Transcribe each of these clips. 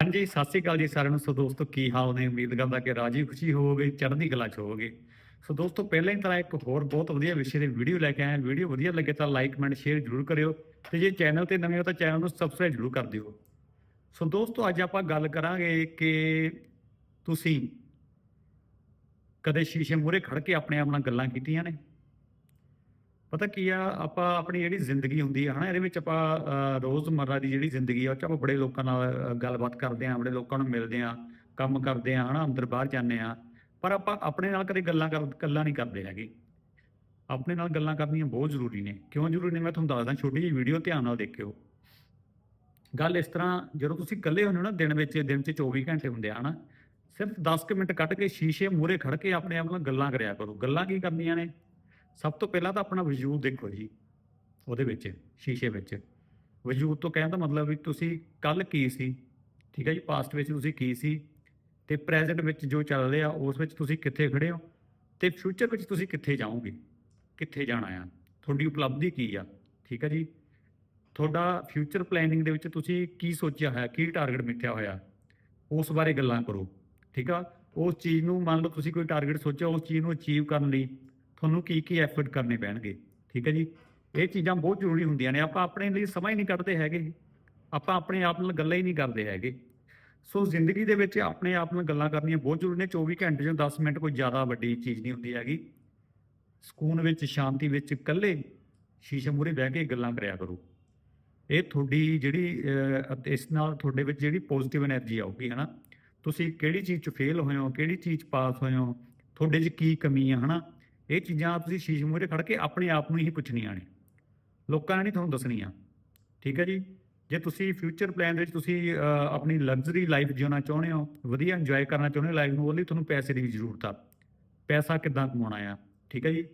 ਹਾਂਜੀ, ਸਤਿ ਸ੍ਰੀ ਅਕਾਲ ਜੀ ਸਾਰਿਆਂ ਨੂੰ। ਸੋ ਦੋਸਤੋ, ਕੀ ਹਾਲ ਨੇ? ਉਮੀਦ ਕਰਦਾ ਕਿ ਰਾਜੀ ਖੁਸ਼ੀ ਹੋਵੋਗੇ, ਚੜ੍ਹਦੀ ਕਲਾ ਚ ਹੋਵੋਗੇ। ਸੋ ਦੋਸਤੋ, ਪਹਿਲਾਂ ਹੀ ਤਰ੍ਹਾਂ ਇੱਕ ਹੋਰ ਬਹੁਤ ਵਧੀਆ ਵਿਸ਼ੇ ਦੀ ਵੀਡੀਓ ਲੈ ਕੇ ਆਇਆ। ਵੀਡੀਓ ਵਧੀਆ ਲੱਗੇ ਤਾਂ ਲਾਈਕ, ਕਮੈਂਟ, ਸ਼ੇਅਰ ਜ਼ਰੂਰ ਕਰਿਓ ਤੇ ਜੇ ਚੈਨਲ ਤੇ ਨਵੇਂ ਹੋ ਤਾਂ ਚੈਨਲ ਨੂੰ ਸਬਸਕ੍ਰਾਈਬ ਜ਼ਰੂਰ ਕਰ ਦਿਓ। ਸੋ ਦੋਸਤੋ, ਅੱਜ ਆਪਾਂ ਗੱਲ ਕਰਾਂਗੇ ਕਿ ਤੁਸੀਂ ਕਦੇ ਸ਼ੀਸ਼ੇ ਮੂਹਰੇ ਖੜ ਕੇ ਆਪਣੇ ਆਪ ਨਾਲ ਗੱਲਾਂ ਕੀਤੀਆਂ ਨੇ? ਪਤਾ ਕੀ ਆ ਆਪਾਂ ਆਪਣੀ ਜਿਹੜੀ ਜ਼ਿੰਦਗੀ ਹੁੰਦੀ ਆ ਹਨਾ ਇਹਦੇ ਵਿੱਚ ਆਪਾਂ ਅਹ, ਰੋਜ਼ਮਰਰਾ ਦੀ ਜਿਹੜੀ ਜ਼ਿੰਦਗੀ ਆ ਉਹ ਚ ਆਪਾਂ ਬੜੇ ਲੋਕਾਂ ਨਾਲ ਗੱਲਬਾਤ ਕਰਦੇ ਆ ਬੜੇ ਲੋਕਾਂ ਨੂੰ ਮਿਲਦੇ ਆ ਕੰਮ ਕਰਦੇ ਆ ਹਨਾ ਅੰਦਰ ਬਾਹਰ ਜਾਂਦੇ ਆ ਪਰ ਆਪਾਂ ਆਪਣੇ ਨਾਲ ਕਦੇ ਗੱਲਾਂ ਕਰ ਗੱਲਾਂ ਨਹੀਂ ਕਰਦੇ ਹੈਗੇ। ਆਪਣੇ ਨਾਲ ਗੱਲਾਂ ਕਰਨੀਆਂ ਬਹੁਤ ਜ਼ਰੂਰੀ ਨੇ। ਕਿਉਂ ਜ਼ਰੂਰੀ ਨੇ? ਮੈਂ ਤੁਹਾਨੂੰ ਦੱਸਦਾ ਛੋਟੀ ਜਿਹੀ ਵੀਡੀਓ ਧਿਆਨ ਨਾਲ ਦੇਖਿਓ। ਗੱਲ ਇਸ ਤਰ੍ਹਾਂ ਜਦੋਂ ਤੁਸੀਂ ਇਕੱਲੇ ਹੁੰਦੇ ਹੋ ਨਾ ਦਿਨ ਵਿੱਚ ਦਿਨ 'ਚ 24 ਘੰਟੇ ਹੁੰਦੇ ਆ ਹਨਾ ਸਿਰਫ 10 ਕੁ ਮਿੰਟ ਕੱਢ ਕੇ ਸ਼ੀਸ਼ੇ ਮੂਹਰੇ ਖੜ ਕੇ ਆਪਣੇ ਆਪ ਨਾਲ ਗੱਲਾਂ ਕਰਿਆ ਕਰੋ। ਗੱਲਾਂ ਕੀ ਕਰਨੀਆਂ ਨੇ? ਸਭ ਤੋਂ ਪਹਿਲਾਂ ਤਾਂ ਆਪਣਾ ਵਜੂਦ ਦੇਖੋ ਜੀ, ਉਹਦੇ ਵਿੱਚ, ਸ਼ੀਸ਼ੇ ਵਿੱਚ। ਵਜੂਦ ਤੋਂ ਕਹਿਣ ਦਾ ਮਤਲਬ ਵੀ ਤੁਸੀਂ ਕੱਲ ਕੀ ਸੀ? ਠੀਕ ਹੈ ਜੀ ਪਾਸਟ ਵਿੱਚ ਤੁਸੀਂ ਕੀ ਸੀ? ਤੇ ਪ੍ਰੈਜ਼ੈਂਟ ਵਿੱਚ ਜੋ ਚੱਲ ਰਿਹਾ, ਉਸ ਵਿੱਚ ਤੁਸੀਂ ਕਿੱਥੇ ਖੜੇ ਹੋ? ਤੇ ਫਿਊਚਰ ਵਿੱਚ ਤੁਸੀਂ ਕਿੱਥੇ ਜਾਓਗੇ? ਕਿੱਥੇ ਜਾਣਾ ਆ? ਤੁਹਾਡੀ ਉਪਲਬਧੀ ਕੀ ਆ? ਠੀਕ ਹੈ ਜੀ? ਤੁਹਾਡਾ ਫਿਊਚਰ ਪਲੈਨਿੰਗ ਦੇ ਵਿੱਚ ਤੁਸੀਂ ਕੀ ਸੋਚਿਆ ਹੋਇਆ, ਕੀ ਟਾਰਗੇਟ ਮਿੱਥਿਆ ਹੋਇਆ? ਉਸ ਬਾਰੇ ਗੱਲਾਂ ਕਰੋ। ਠੀਕ ਆ? ਉਸ ਚੀਜ਼ ਨੂੰ ਮੰਨ ਲਓ ਤੁਸੀਂ ਕੋਈ ਟਾਰਗੇਟ ਸੋਚਿਆ, ਉਸ ਚੀਜ਼ ਨੂੰ ਅਚੀਵ ਕਰਨ ਲਈ। ਤੁਹਾਨੂੰ ਕੀ ਕੀ ਐਫਰਟ ਕਰਨੇ ਪੈਣਗੇ, ਠੀਕ ਹੈ ਜੀ? ਇਹ ਚੀਜ਼ਾਂ ਬਹੁਤ ਜ਼ਰੂਰੀ ਹੁੰਦੀਆਂ ਨੇ, ਆਪਾਂ ਆਪਣੇ ਲਈ ਸਮਾਂ ਹੀ ਨਹੀਂ ਕੱਢਦੇ ਹੈਗੇ। ਆਪਾਂ ਆਪਣੇ ਆਪ ਨਾਲ ਗੱਲਾਂ ਹੀ ਨਹੀਂ ਕਰਦੇ ਹੈਗੇ। ਸੋ ਜ਼ਿੰਦਗੀ ਦੇ ਵਿੱਚ ਆਪਣੇ ਆਪ ਨਾਲ ਗੱਲਾਂ ਕਰਨੀਆਂ ਬਹੁਤ ਜ਼ਰੂਰੀ ਨੇ 24 ਘੰਟੇ ਚੋਂ 10 ਮਿੰਟ ਕੋਈ ਜ਼ਿਆਦਾ ਵੱਡੀ ਚੀਜ਼ ਨਹੀਂ ਹੁੰਦੀ ਹੈਗੀ। ਸਕੂਨ ਵਿੱਚ, ਸ਼ਾਂਤੀ ਵਿੱਚ ਇਕੱਲੇ ਸ਼ੀਸ਼ੇ ਮੂਰੇ ਬਹਿ ਕੇ ਗੱਲਾਂ ਕਰਿਆ ਕਰੋ। ਇਹ ਤੁਹਾਡੀ ਜਿਹੜੀ ਇਸ ਨਾਲ ਤੁਹਾਡੇ ਵਿੱਚ ਜਿਹੜੀ ਪੋਜ਼ਿਟਿਵ એનર્ਜੀ ਆਊਗੀ, ਹਨਾ? ਤੁਸੀਂ ਕਿਹੜੀ ਚੀਜ਼ 'ਚ ਫੇਲ ਹੋਏ ਹੋ, ਕਿਹੜੀ ਚੀਜ਼ 'ਚ ਪਾਸ ਹੋਏ ਹੋ? ਤੁਹਾਡੇ 'ਚ ਕੀ ਕਮੀ ਹੈ ਹਨਾ? ਇਹ ਚੀਜ਼ਾਂ ਤੁਸੀਂ ਸ਼ੀਸ਼ੇ ਮੂਹਰੇ ਖੜ ਕੇ ਆਪਣੇ ਆਪ ਨੂੰ ਹੀ ਪੁੱਛਣੀਆਂ ਨੇ। ਲੋਕਾਂ ਨੇ ਨਹੀਂ ਤੁਹਾਨੂੰ ਦੱਸਣੀਆਂ। ਠੀਕ ਹੈ ਜੀ? ਜੇ ਤੁਸੀਂ ਫਿਊਚਰ ਪਲਾਨ ਦੇ ਵਿੱਚ ਤੁਸੀਂ ਆਪਣੀ ਲਗਜ਼ਰੀ ਲਾਈਫ ਜਿਉਣਾ ਚਾਹੁੰਦੇ ਹੋ, ਵਧੀਆ ਇੰਜੋਏ ਕਰਨਾ ਚਾਹੁੰਦੇ ਹੋ ਲਾਈਫ ਨੂੰ, ਉਹਦੇ ਲਈ ਤੁਹਾਨੂੰ ਪੈਸੇ ਦੀ ਵੀ ਜ਼ਰੂਰਤ ਆ। ਪੈਸਾ ਕਿੱਦਾਂ ਕਮਾਉਣਾ ਆ? ਠੀਕ ਹੈ ਜੀ?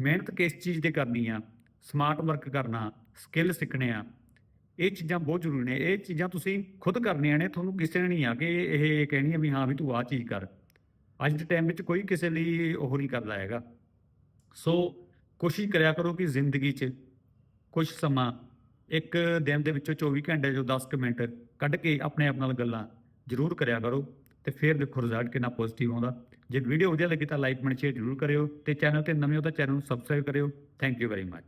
ਮਿਹਨਤ ਕਿਸ ਚੀਜ਼ ਤੇ ਕਰਨੀ ਆ? ਸਮਾਰਟ ਵਰਕ ਕਰਨਾ ਸਕਿੱਲ ਸਿੱਖਣੇ ਆ। ਇਹ ਚੀਜ਼ਾਂ ਬਹੁਤ ਜ਼ਰੂਰੀ ਨੇ। ਇਹ ਚੀਜ਼ਾਂ ਤੁਸੀਂ ਖੁਦ ਕਰਨੀਆਂ ਨੇ, ਤੁਹਾਨੂੰ ਕਿਸੇ ਨੇ ਨਹੀਂ ਆ ਕਿ ਇਹ ਕਹਿਣੀ ਆ ਵੀ ਹਾਂ ਵੀ ਤੂੰ ਆਹ ਚੀਜ਼ ਕਰ। ਅੱਜ ਦੇ ਟਾਈਮ ਵਿੱਚ ਕੋਈ ਕਿਸੇ ਲਈ ਉਹ ਨਹੀਂ ਕਰਦਾ ਹੈਗਾ। ਸੋ ਕੋਸ਼ਿਸ਼ ਕਰਿਆ ਕਰੋ ਕਿ ਜ਼ਿੰਦਗੀ 'ਚ ਕੁਝ ਸਮਾਂ ਇੱਕ ਦਿਨ ਦੇ ਵਿੱਚੋਂ 24 ਘੰਟੇ ਜੋ 10 ਕੁ ਮਿੰਟ ਕੱਢ ਕੇ ਆਪਣੇ ਆਪ ਨਾਲ ਗੱਲਾਂ ਜ਼ਰੂਰ ਕਰਿਆ ਕਰੋ ਤੇ ਫਿਰ ਦੇਖੋ ਰਿਜ਼ਲਟ ਕਿੰਨਾ ਪੋਜ਼ਿਟਿਵ ਆਉਂਦਾ। ਜੇ ਵੀਡੀਓ ਵਧੀਆ ਲੱਗੀ ਤਾਂ ਲਾਈਕ ਕਮੈਂਟ ਸ਼ੇਅਰ ਜ਼ਰੂਰ ਕਰਿਓ ਤੇ ਚੈਨਲ ਤੇ ਨਵੇਂ ਹੋ ਤਾਂ ਚੈਨਲ ਨੂੰ ਸਬਸਕ੍ਰਾਈਬ ਕਰਿਓ। Thank you very much